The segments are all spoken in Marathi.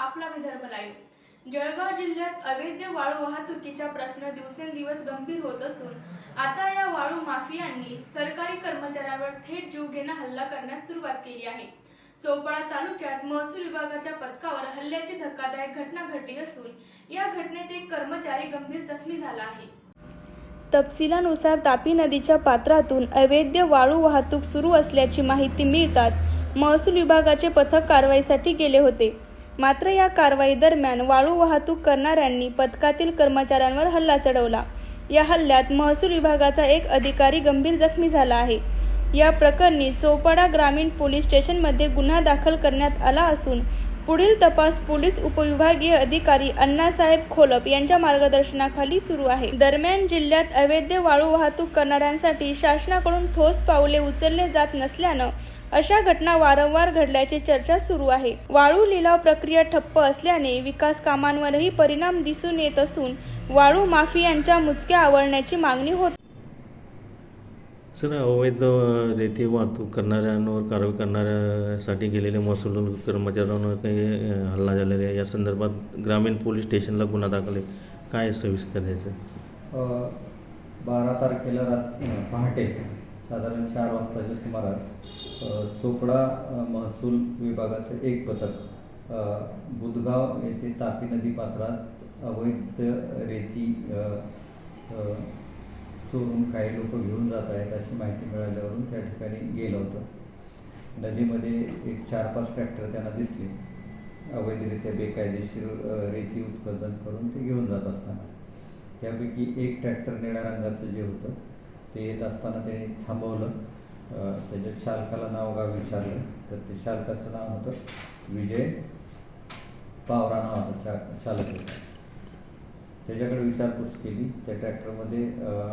लाईव्ह जळगाव जिल्ह्यात अवैध वाळू वाहतुकीचा प्रश्न दिवसेंदिवस गंभीर होत असून आता या वाळू माफियांनी सरकारी कर्मचाऱ्यांवर थेट जीव घेणं हल्ला करण्यास सुरुवात केली आहे. चोपडा तालुक्यात महसूल विभागाच्या पथकावर हल्ल्याची धक्कादायक घटना घडली असून या घटनेत एक कर्मचारी गंभीर जखमी झाला आहे. तपशिलानुसार तापी नदीच्या पात्रातून अवैध वाळू वाहतूक सुरू असल्याची माहिती मिळताच महसूल विभागाचे पथक कारवाईसाठी गेले होते. मात्र या कारवाई दरम्यान वाळू वाहतूक करणाऱ्यांनी पथकातील कर्मचाऱ्यांवर हल्ला चढवला. या हल्ल्यात महसूल विभागाचा एक अधिकारी गंभीर जखमी झाला आहे. या प्रकरणी चोपाडा ग्रामीण पोलीस स्टेशनमध्ये गुन्हा दाखल करण्यात आला असून पुढील तपास पोलीस उपविभागीय अधिकारी अण्णासाहेब खोलप यांच्या मार्गदर्शनाखाली सुरू आहे. दरम्यान जिल्ह्यात अवैध वाळू वाहतूक करणाऱ्यांसाठी शासनाकडून ठोस पावले उचलले जात नसल्यानं अशा घटना वारंवार घडल्याची चर्चा सुरू आहे. वाळू लिलाव प्रक्रिया ठप्प असल्याने विकास कामांवरही परिणाम दिसून येत असून वाळू माफियांच्या मुचक्या आवळण्याची मागणी होत सर अवैध रेती वाहतूक करणाऱ्यांवर कारवाई करणाऱ्यासाठी गेलेल्या महसूल कर्मचाऱ्यांवर काही हल्ला झालेला आहे. या संदर्भात ग्रामीण पोलीस स्टेशनला गुन्हा दाखल आहे. काय सविस्तर याचं? अ, बारा तारखेला रात पहाटे साधारण चार वाजताच्या सुमारास चोपडा महसूल विभागाचं एक पथक बुधगाव येथे तापी नदी पात्रात अवैध रेती चोरून काही लोक घेऊन जात आहेत अशी माहिती मिळाल्यावरून त्या ठिकाणी गेलं होतं. नदीमध्ये एक चार पाच ट्रॅक्टर त्यांना दिसले. अवैधरित्या बेकायदेशीर रेती उत्पादन करून ते घेऊन जात असताना. त्यापैकी एक ट्रॅक्टर निळ्या रंगाचं जे होतं ते येत असताना ते थांबवलं. त्याच्या चालकाला नाव गाव विचारलं? तर ते चालकाचं नाव होतं विजय पावरा नावाचा चा चालक होता. त्याच्याकडे विचारपूस केली. त्या ट्रॅक्टरमध्ये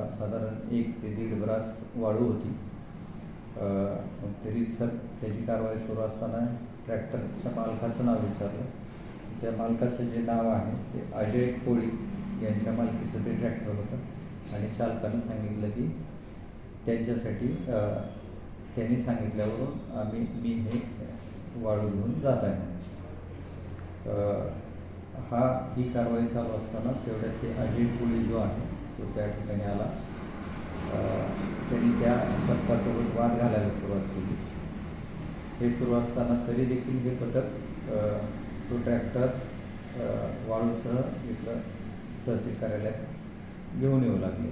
साधारण एक ते दीड ब्रास वाळू होती. मग तरी सर त्याची कारवाई सुरू असताना ट्रॅक्टरच्या मालकाचं नाव विचारलं. त्या मालकाचं जे नाव आहे ते अजय कोळी यांच्या मालकीचं ते ट्रॅक्टर होतं. आणि चालकानं सांगितलं की त्यांच्यासाठी त्यांनी सांगितल्यावरून आम्ही मी हे वाळू घेऊन जात आहे हा ही कारवाई चालू असताना तेवढ्यात ते अजय कोळी जो आहे तो त्या ठिकाणी आला. त्यांनी त्या पथकासोबत वाद घालायला सुरुवात केली. हे सुरू असताना तरी देखील हे पथक तो ट्रॅक्टर वाळूसह इथलं तहसील कार्यालयात घेऊन येऊ लागले.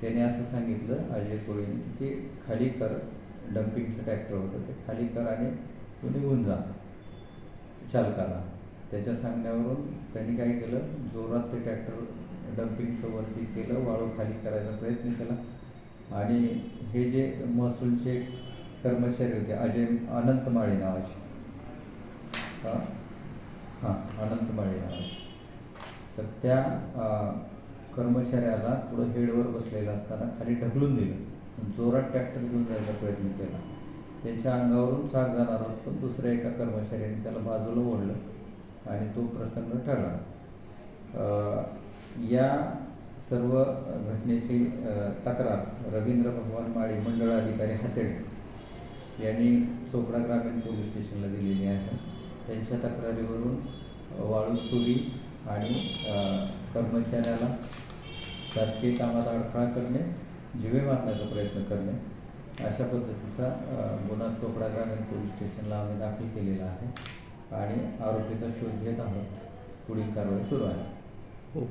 त्याने असं सांगितलं अजय कोळीने की ते खाली कर डम्पिंगचं ट्रॅक्टर होतं ते खाली कर आणि तो निघून जा चालकाला. त्याच्या सांगण्यावरून त्यांनी काय केलं जोरात ते ट्रॅक्टर डम्पिंगचं वरती केलं वाळू खाली करायचा प्रयत्न केला. आणि हे जे महसूलचे कर्मचारी होते अजय अनंत माळे नावाचे. हां? हां अनंत माळे नावाचे. तर त्या कर्मचाऱ्याला पुढं हेडवर बसलेलं असताना खाली ढकलून दिलं. जोरात ट्रॅक्टर घेऊन जायचा प्रयत्न केला. त्यांच्या अंगावरून चाक जाणार पण दुसऱ्या एका कर्मचाऱ्याने त्याला बाजूला ओढलं आणि तो प्रसंग ठरला या सर्व घटनेची तक्रार रवींद्र भगवान माळी मंडळ अधिकारी हातेडे यांनी चोपडा ग्रामीण पोलीस स्टेशनला दिलेली आहे. त्यांच्या तक्रारीवरून अ, वाळू चोरी आणि कर्मचाऱ्याला शासकीय कामात अडथळा करणे जिवे मारण्याचा प्रयत्न करणे अशा पद्धतीचा गुन्हा चोपडा ग्रामीण पोलीस स्टेशनला आम्ही दाखल केलेला आहे आणि आरोपीचा शोध घेत आहोत. पुढील कारवाई सुरू आहे. हो.